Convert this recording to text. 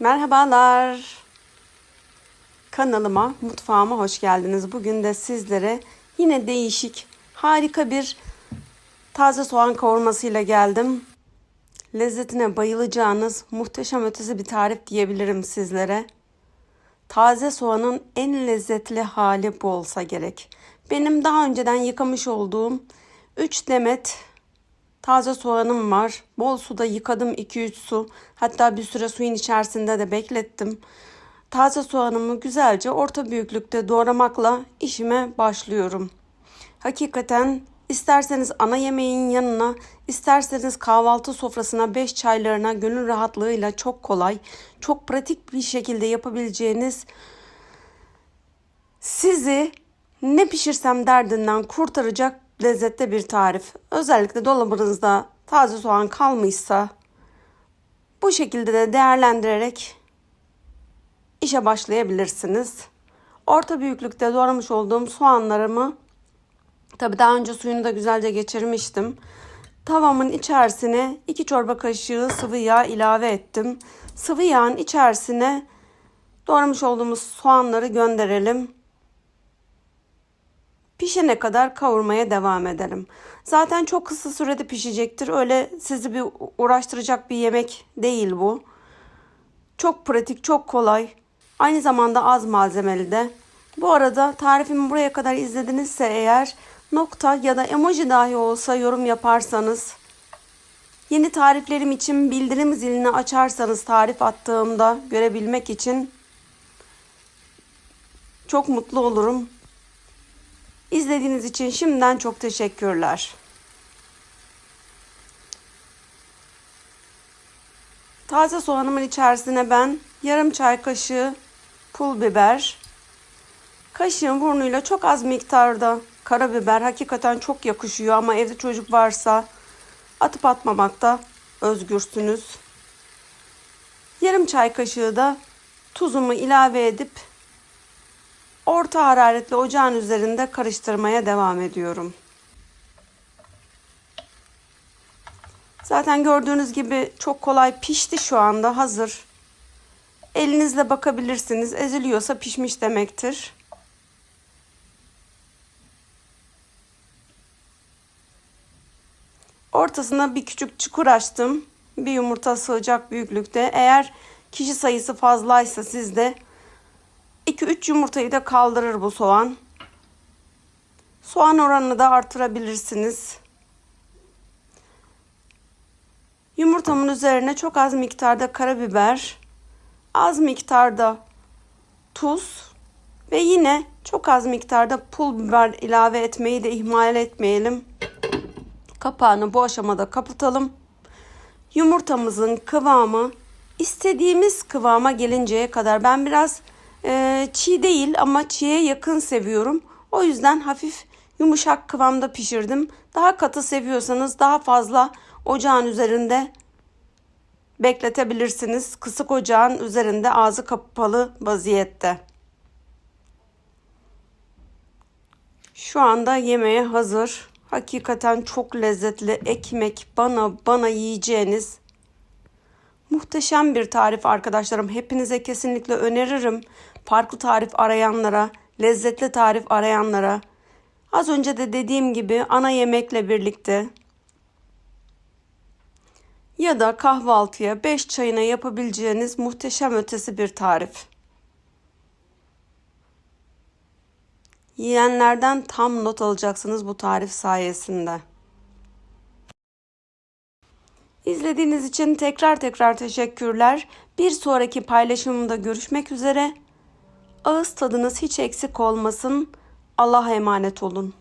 Merhabalar. Kanalıma, mutfağıma hoş geldiniz. Bugün de sizlere yine değişik, harika bir taze soğan kavurmasıyla geldim. Lezzetine bayılacağınız muhteşem ötesi bir tarif diyebilirim sizlere. Taze soğanın en lezzetli hali bu olsa gerek. Benim daha önceden yıkamış olduğum 3 demet Taze soğanım var. Bol suda yıkadım 2-3 su. Hatta bir süre suyun içerisinde de beklettim. Taze soğanımı güzelce orta büyüklükte doğramakla işime başlıyorum. Hakikaten isterseniz ana yemeğin yanına, isterseniz kahvaltı sofrasına, beş çaylarına gönül rahatlığıyla çok kolay, çok pratik bir şekilde yapabileceğiniz sizi ne pişirsem derdinden kurtaracak lezzette bir tarif. Özellikle dolabınızda taze soğan kalmışsa bu şekilde de değerlendirerek işe başlayabilirsiniz. Orta büyüklükte doğramış olduğum soğanlarımı tabi daha önce suyunu da güzelce geçirmiştim. Tavamın içerisine 2 çorba kaşığı sıvı yağ ilave ettim. Sıvı yağın içerisine doğramış olduğumuz soğanları gönderelim pişene kadar kavurmaya devam edelim. Zaten çok kısa sürede pişecektir. Öyle sizi bir uğraştıracak bir yemek değil bu. Çok pratik, çok kolay. Aynı zamanda az malzemeli de. Bu arada tarifimi buraya kadar izledinizse eğer nokta ya da emoji dahi olsa yorum yaparsanız yeni tariflerim için bildirim zilini açarsanız tarif attığımda görebilmek için çok mutlu olurum. İzlediğiniz için şimdiden çok teşekkürler. Taze soğanımın içerisine ben yarım çay kaşığı pul biber, kaşığın burnuyla çok az miktarda karabiber hakikaten çok yakışıyor ama evde çocuk varsa atıp atmamakta özgürsünüz. Yarım çay kaşığı da tuzumu ilave edip Orta hararetli ocağın üzerinde karıştırmaya devam ediyorum. Zaten gördüğünüz gibi çok kolay pişti şu anda hazır. Elinizle bakabilirsiniz. Eziliyorsa pişmiş demektir. Ortasına bir küçük çukur açtım. Bir yumurta sığacak büyüklükte. Eğer kişi sayısı fazlaysa sizde 2-3 yumurtayı da kaldırır bu soğan. Soğan oranını da artırabilirsiniz. Yumurtamın üzerine çok az miktarda karabiber, az miktarda tuz ve yine çok az miktarda pul biber ilave etmeyi de ihmal etmeyelim. Kapağını bu aşamada kapatalım. Yumurtamızın kıvamı istediğimiz kıvama gelinceye kadar ben biraz e, çiğ değil ama çiğe yakın seviyorum. O yüzden hafif yumuşak kıvamda pişirdim. Daha katı seviyorsanız daha fazla ocağın üzerinde bekletebilirsiniz. Kısık ocağın üzerinde ağzı kapalı vaziyette. Şu anda yemeğe hazır. Hakikaten çok lezzetli ekmek bana bana yiyeceğiniz muhteşem bir tarif arkadaşlarım. Hepinize kesinlikle öneririm farklı tarif arayanlara, lezzetli tarif arayanlara, az önce de dediğim gibi ana yemekle birlikte ya da kahvaltıya 5 çayına yapabileceğiniz muhteşem ötesi bir tarif. Yiyenlerden tam not alacaksınız bu tarif sayesinde. İzlediğiniz için tekrar tekrar teşekkürler. Bir sonraki paylaşımımda görüşmek üzere. Ağız tadınız hiç eksik olmasın. Allah'a emanet olun.